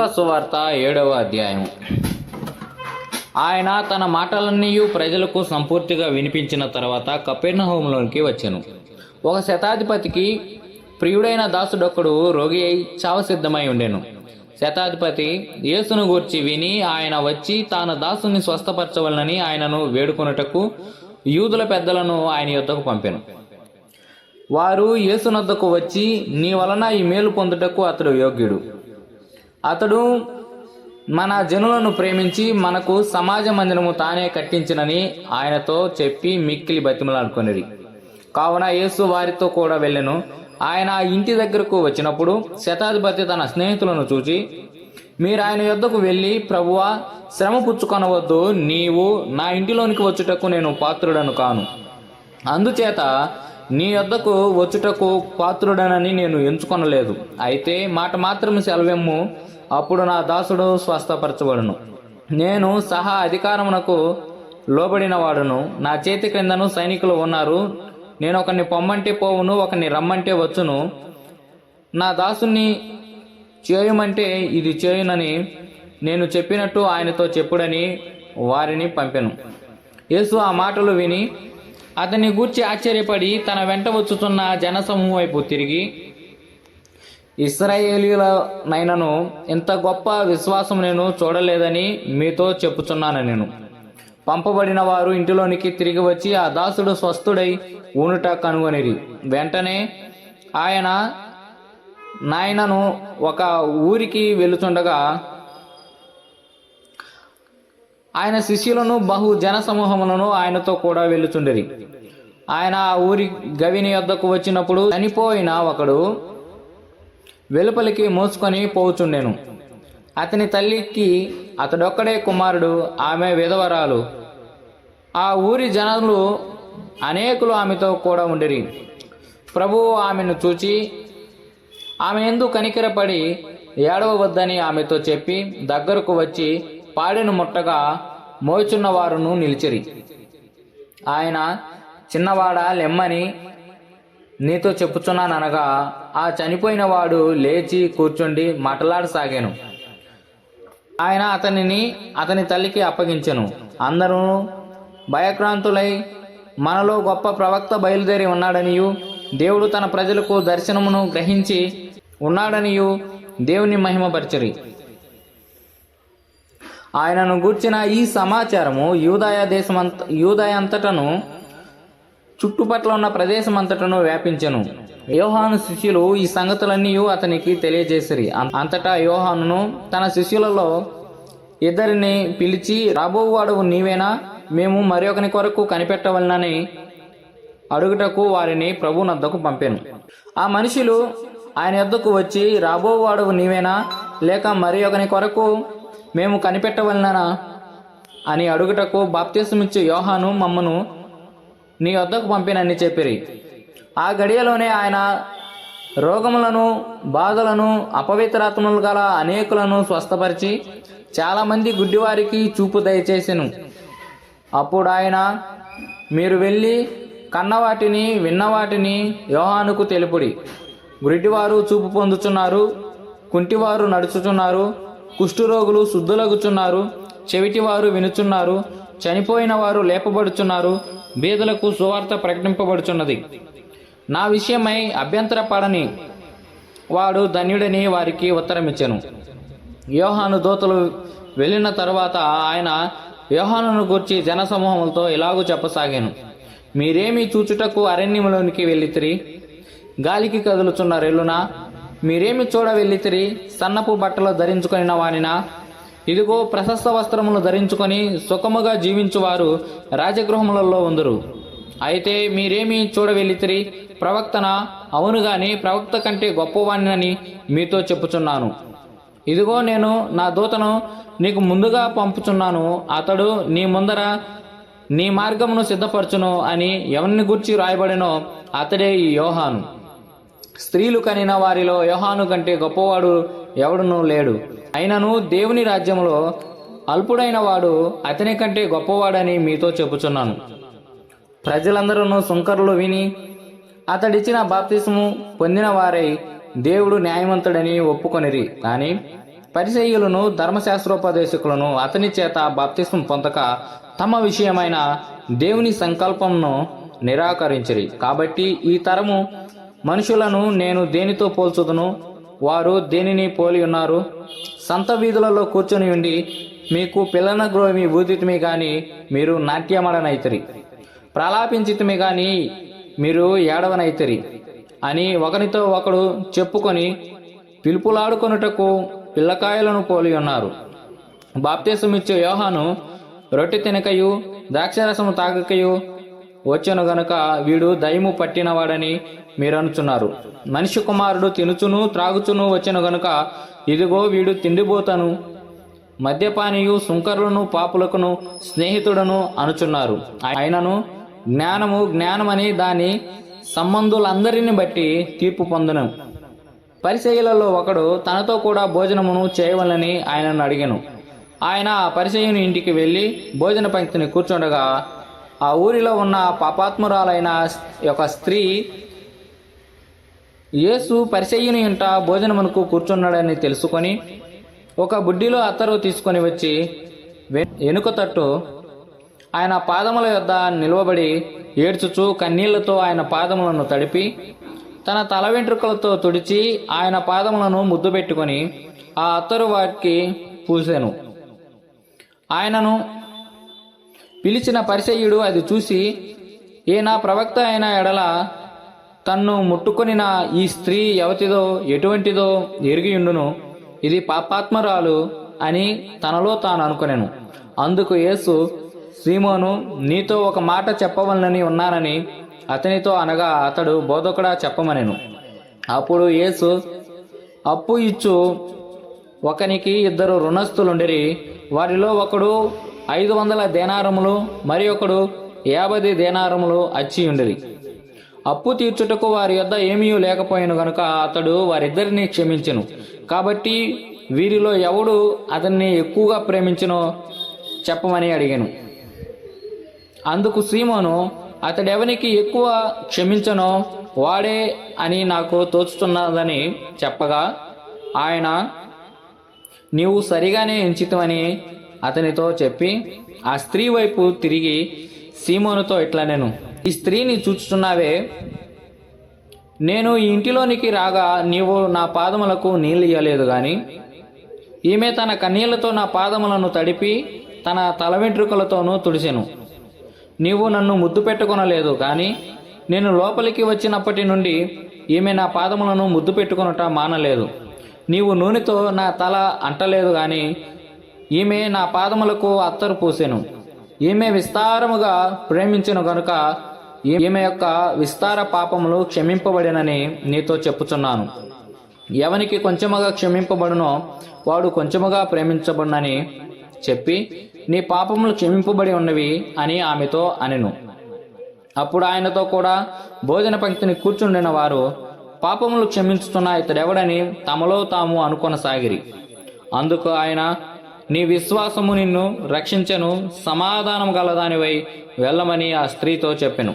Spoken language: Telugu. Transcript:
సువార్త ఏడవ అధ్యాయం. ఆయన తన మాటలన్నీ ప్రజలకు సంపూర్తిగా వినిపించిన తర్వాత కపెర్నహోంలోనికి వచ్చాను. ఒక శతాధిపతికి ప్రియుడైన దాసుడొక్కడు రోగి అయి చావసిద్ధమై ఉండెను. శతాధిపతి యేసును గూర్చి విని ఆయన వచ్చి తాను దాసుని స్వస్థపరచవలనని ఆయనను వేడుకొనుటకు యూదుల పెద్దలను ఆయన యొద్దకు పంపాను. వారు యేసునొద్దకు వచ్చి నీ వలన ఈ మేలు పొందుటకు అతడు యోగ్యుడు. అతడు మన జనులను ప్రేమించి మనకు సమాజ మందిరము తానే కట్టించినని ఆయనతో చెప్పి మిక్కిలి బతిమలాడుకొనిరి కావున యేసు వారితో కూడా వెళ్ళెను. ఆయన ఇంటి దగ్గరకు వచ్చినప్పుడు శతాధిపతి తన స్నేహితులను చూచి మీరు ఆయన యొద్దకు వెళ్ళి ప్రభువా శ్రమ పుచ్చుకొనవద్దు. నీవు నా ఇంటిలోనికి వచ్చుటకు నేను పాత్రుడను కాను. అందుచేత నీ యొద్దకు వచ్చుటకు పాత్రుడనని నేను ఎంచుకొనలేదు. అయితే మాట మాత్రం సెలవెమ్ము. అప్పుడు నా దాసుడు స్వస్థపరచబడును. నేను సహా అధికారమునకు లోబడిన వాడును నా చేతి క్రిందను సైనికులు ఉన్నారు. నేను ఒకరిని పొమ్మంటే పోవును ఒకరిని రమ్మంటే వచ్చును. నా దాసుని చేయమంటే ఇది చేయునని నేను చెప్పినట్టు ఆయనతో చెప్పుడని వారిని పంపెను. యేసు ఆ మాటలు విని అతని గూర్చి ఆశ్చర్యపడి తన వెంట వచ్చుతున్న జనసమూహం వైపు తిరిగి ఇస్రాయేలీలనైనను ఇంత గొప్ప విశ్వాసం నేను చూడలేదని మీతో చెప్పుచున్నాను నేను పంపబడిన వారు ఇంటిలోనికి తిరిగి వచ్చి ఆ దాసుడు స్వస్థుడై ఊనుట కనుగొనిరి. వెంటనే ఆయన నాయనను ఒక ఊరికి వెళుతుండగా ఆయన శిష్యులను బహు జన సమూహములను ఆయనతో కూడా వెళ్ళుచుండిరి. ఆయన ఆ ఊరి గవిని వద్దకు వచ్చినప్పుడు చనిపోయిన ఒకడు వెలుపలికి మోసుకొని పోచుండెను. అతని తల్లికి అతడొక్కడే కుమారుడు ఆమె విధవరాలు. ఆ ఊరి జనులు అనేకులు ఆమెతో కూడా ఉండిరి. ప్రభువు ఆమెను చూచి ఆమె ఎందు కనికరపడి ఏడవవద్దని ఆమెతో చెప్పి దగ్గరకు వచ్చి పాడెను ముట్టగా మోచున్న వారును నిలిచిరి. ఆయన చిన్నవాడ లెమ్మని నీతో చెప్పుచున్నాననగా ఆ చనిపోయిన వాడు లేచి కూర్చుండి మాట్లాడసాగాను. ఆయన అతనిని అతని తల్లికి అప్పగించెను. అందరూ భయక్రాంతులై మనలో గొప్ప ప్రవక్త బయలుదేరి ఉన్నాడనియు దేవుడు తన ప్రజలకు దర్శనమును గ్రహించి ఉన్నాడనియు దేవుని మహిమపరచరి. ఆయనను గూర్చిన ఈ సమాచారము యూదాయ దేశమంత యూదాయ అంతటను చుట్టుపట్ల ఉన్న ప్రదేశం అంతటను వ్యాపించెను. యోహాను శిష్యులు ఈ సంగతులన్నీ అతనికి తెలియజేసిరి. అంతటా యోహానును తన శిష్యులలో ఇద్దరిని పిలిచి రాబోవాడు నీవేనా? మేము మరి ఒకని కొరకు కనిపెట్టవలనని అడుగుటకు వారిని ప్రభు నద్దకు పంపాను. ఆ మనుషులు ఆయన యొద్దకు వచ్చి రాబోవాడు నీవేనా? లేక మరి ఒకని కొరకు మేము కనిపెట్టవలననా? అని అడుగుటకు బాప్తీసమిచ్చే యోహాను మమ్మను నీ వద్దకు పంపినని చెప్పిరి. ఆ గడియలోనే ఆయన రోగములను బాధలను అపవిత్రాత్మలు గల అనేకులను స్వస్థపరిచి చాలామంది గుడ్డివారికి చూపు దయచేసెను. అప్పుడు ఆయన మీరు వెళ్ళి కన్నవాటిని విన్నవాటిని యోహానుకు తెలుపుడి. గుడ్డివారు చూపు పొందుచున్నారు కుంటివారు నడుచుచున్నారు కుష్ఠురోగులు శుద్ధులగుచున్నారు చెవిటివారు వినుచున్నారు చనిపోయిన వారు లేపబడుచున్నారు బీదలకు సువార్త ప్రకటింపబడుచున్నది. నా విషయమై అభ్యంతరపడని వాడు ధన్యుడని వారికి ఉత్తరమిచ్చాను. యోహాను దూతలు వెళ్ళిన తరువాత ఆయన యోహానును గూర్చి జనసమూహములతో ఇలాగూ చెప్పసాగాను. మీరేమి చూచుటకు అరణ్యంలోనికి వెళ్ళితిరి? గాలికి కదులుచున్న రెల్లునా? మీరేమి చూడ వెళ్ళితిరి సన్నపు బట్టలు ధరించుకొనిన వానినా? ఇదిగో ప్రశస్త వస్త్రములు ధరించుకొని సుఖముగా జీవించువారు రాజగృహములలో ఉందరు. అయితే మీరేమి చూడ ప్రవక్తన? అవును గాని ప్రవక్త కంటే గొప్పవాణ్ణని మీతో చెప్పుచున్నాను. ఇదిగో నేను నా దూతను నీకు ముందుగా పంపుచున్నాను. అతడు నీ ముందర నీ మార్గమును సిద్ధపరచును అని ఎవరిని గూర్చి రాయబడినో అతడే ఈ యోహాను. స్త్రీలు కనిన వారిలో యోహాను కంటే గొప్పవాడు ఎవడునూ లేడు. అయినను దేవుని రాజ్యంలో అల్పుడైన వాడు అతని కంటే గొప్పవాడని మీతో చెప్పుచున్నాను. ప్రజలందరూ సుంకరులు విని అతడిచ్చిన బాప్తిస్ము పొందిన వారై దేవుడు న్యాయవంతుడని ఒప్పుకొనిరి. కానీ పరిచయులను ధర్మశాస్త్రోపదేశకులను అతని చేత బాప్తిస్మం పొందక తమ విషయమైన దేవుని సంకల్పంను నిరాకరించిరి. కాబట్టి ఈ తరము మనుషులను నేను దేనితో పోల్చుదును? వారు దేనిని పోలి ఉన్నారు? సంత వీధులలో కూర్చొని ఉండి మీకు పిల్లన గ్రోమి ఊదితమే కానీ మీరు నాట్యమడనైతరి. ప్రలాపించితమే కానీ మీరు ఏడవనైతరి. అని ఒకరితో ఒకడు చెప్పుకొని పిలుపులాడుకొనుటకు పిల్లకాయలను పోలి ఉన్నారు. బాప్తీసమిచ్చే యోహాను రొట్టె తినకయు ద్రాక్షరసము తాగకయు వచ్చను గనుక వీడు దయము పట్టినవాడని మీరనుచున్నారు. మనిషి కుమారుడు తినుచును త్రాగుచును వచ్చిన గనుక ఇదిగో వీడు తిండిపోతాను. మద్యపానీయు సుంకరులను పాపులకును స్నేహితుడను అనుచున్నారు. ఆయనను జ్ఞానము జ్ఞానమని దాని సంబంధులందరిని బట్టి తీర్పు పొందను. పరిచయులలో ఒకడు తనతో కూడా భోజనమును చేయవలని ఆయనను అడిగాను. ఆయన ఆ పరిచయుని ఇంటికి వెళ్ళి భోజన పంక్తిని కూర్చుండగా ఆ ఊరిలో ఉన్న పాపాత్మురాలైన ఒక స్త్రీ యేసు పరిచయుని ఇంట భోజనమునకు కూర్చున్నాడని తెలుసుకొని ఒక బుడ్డిలో అత్తరు తీసుకొని వచ్చి వెనుక తట్టు ఆయన పాదముల యొద్ద నిలవబడి ఏడ్చుచూ కన్నీళ్ళతో ఆయన పాదములను తడిపి తన తల వెంట్రుకలతో తుడిచి ఆయన పాదములను ముద్దు పెట్టుకొని ఆ అత్తరు వాటికి పూసాను. ఆయనను పిలిచిన పరిచయుడు అది చూసి ఈయన ప్రవక్త అయిన ఎడల తన్ను ముట్టుకొనిన ఈ స్త్రీ ఎవతిదో ఎటువంటిదో ఎరిగియుండును? ఇది పాపాత్మరాలు అని తనలో తాను అనుకునేను. అందుకు యేసు శ్రీమోను నీతో ఒక మాట చెప్పవలనని ఉన్నానని అతనితో అనగా అతడు బోధకుడా చెప్పమనేను. అప్పుడు యేసు అప్పు ఇచ్చు. ఒకనికి ఇద్దరు రుణస్థులుండిరి. వారిలో ఒకడు ఐదు వందల దేనారములు మరి ఒకడు యాభై దేనారములు అచ్చి ఉండిరి అప్పు తీర్చుటకు వారి యొద్ద ఏమీ లేకపోయాను గనుక అతడు వారిద్దరిని క్షమించెను. కాబట్టి వీరిలో ఎవడు అతన్ని ఎక్కువగా ప్రేమించినో చెప్పమని అడిగాను. అందుకు సీమోను అతడెవనికి ఎక్కువ క్షమించనో వాడే అని నాకు తోచుతున్నదని చెప్పగా ఆయన నీవు సరిగానే ఎంచితమని అతనితో చెప్పి ఆ స్త్రీ వైపు తిరిగి సీమోనుతో ఇట్లా నేను ఈ స్త్రీని చూచుచున్నావే? నేను ఈ ఇంటిలోనికి రాగా నీవు నా పాదములకు నీళ్ళు ఇయ్యలేదు గాని ఈమె తన కన్నీళ్ళతో నా పాదములను తడిపి తన తల వెంట్రుకలతోనూ తుడిసెను నీవు నన్ను ముద్దు పెట్టుకొనలేదు కానీ నేను లోపలికి వచ్చినప్పటి నుండి ఈమె నా పాదములను ముద్దు పెట్టుకొనుట మానలేదు. నీవు నూనెతో నా తల అంటలేదు గాని ఈమె నా పాదములకు అత్తరు పూసెను. ఈమె విస్తారముగా ప్రేమించను గనుక ఈమె యొక్క విస్తార పాపములు క్షమింపబడినని నీతో చెప్పుచున్నాను. ఎవనికి కొంచెముగా క్షమింపబడునో వాడు కొంచెముగా ప్రేమించబడునని చెప్పి నీ పాపములు క్షమింపబడి ఉన్నవి అని ఆమెతో అనెను. అప్పుడు ఆయనతో కూడా భోజన పంక్తిని కూర్చుండిన వారు పాపములు క్షమించుతున్న ఇతడెవడని తమలో తాము అనుకొనసాగిరి. అందుకు ఆయన నీ విశ్వాసము నిన్ను రక్షించెను సమాధానం గలదానివై వెళ్ళమని ఆ స్త్రీతో చెప్పెను.